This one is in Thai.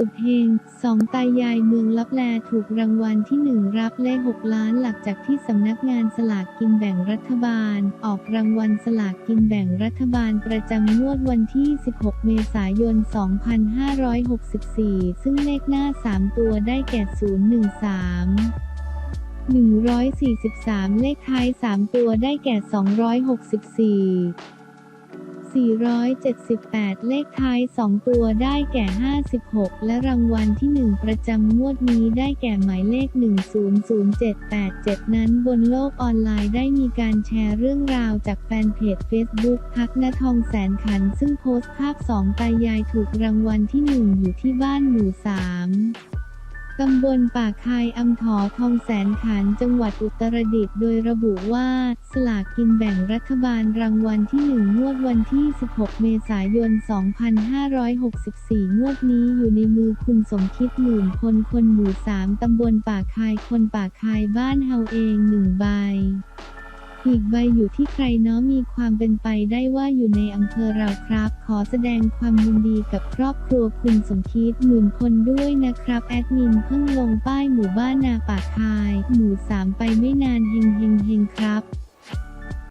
สุดเฮงสองตายายเมืองลับแลถูกรางวัลที่หนึ่งรับเลข 6 ล้านหลักจากที่สำนักงานสลากกินแบ่งรัฐบาล ออกรางวัลสลากกินแบ่งรัฐบาลประจำงวดวันที่ 16 เมษายน 2564 ซึ่งเลขหน้า 3 ตัวได้แก่ 013 143 เลขท้าย 3 ตัวได้แก่ 264 478 เลขท้าย 2 ตัวได้แก่ 56 และรางวัลที่ 1 ประจำงวดนี้ได้แก่หมายเลข 100787 นั้นบนโลกออนไลน์ได้มีการแชร์เรื่องราวจากแฟนเพจ Facebook พักณทองแสนขัน ซึ่งโพสต์ภาพสองตายายถูกรางวัลที่ 1 อยู่ที่บ้านหมู่ 3 ตำบลป่าคายอำถอทองแสนขันจังหวัดอุตรดิตถ์โดยระบุว่า สลากกินแบ่งรัฐบาลรางวัลที่ 1 งวดวันที่ 16 เมษายน 2564 งวดนี้อยู่ในมือคุณสมคิดหมื่นคนคนหมู่ 3 ตำบลป่าคายคนป่าคายบ้านเฮาเองหนึ่งใบ อีกใบอยู่ที่ใครเนาะมีความเป็นไปได้ว่าอยู่ในอำเภอเราครับ ขอแสดงความยินดีกับครอบครัวคุณสมคิดหมื่นคนด้วยนะครับ แอดมินเพิ่งลงป้ายหมู่บ้านนาป่าคาย หมู่สามไปไม่นานเฮงเฮงเฮงครับ